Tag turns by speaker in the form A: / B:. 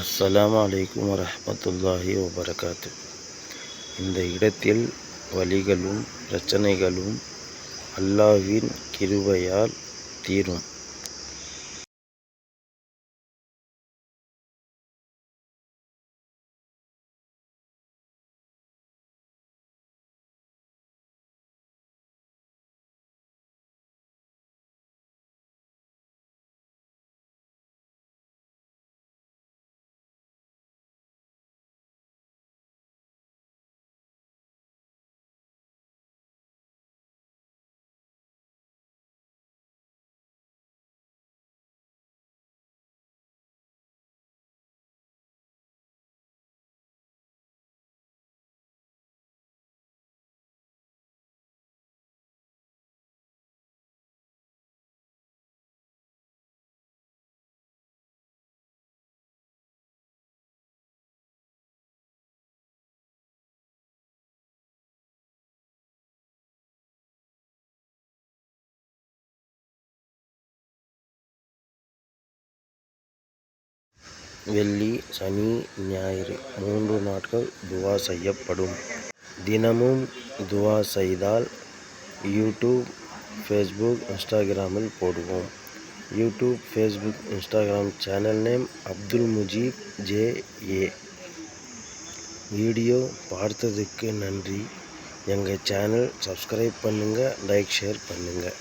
A: அஸ்ஸலாமு அலைக்கும் வரமத்துல்லாஹி வபரகாத்து. இந்த இடத்தில் வலிகளும் பிரச்சனைகளும் அல்லாஹ்வின் கிருபையால் தீரும். வெள்ளி சனி ஞாயிறு மூன்று நாட்கள் துவா செய்யப்படும். தினமும் துவா செய்தால் யூடியூப் ஃபேஸ்புக் இன்ஸ்டாகிராமில் போடுவோம். YouTube Facebook Instagram channel name Abdul Mujeeb J A. Video பார்த்ததுக்கு நன்றி. எங்கள் சேனல் சப்ஸ்கிரைப் பண்ணுங்கள் லைக் ஷேர் பண்ணுங்கள்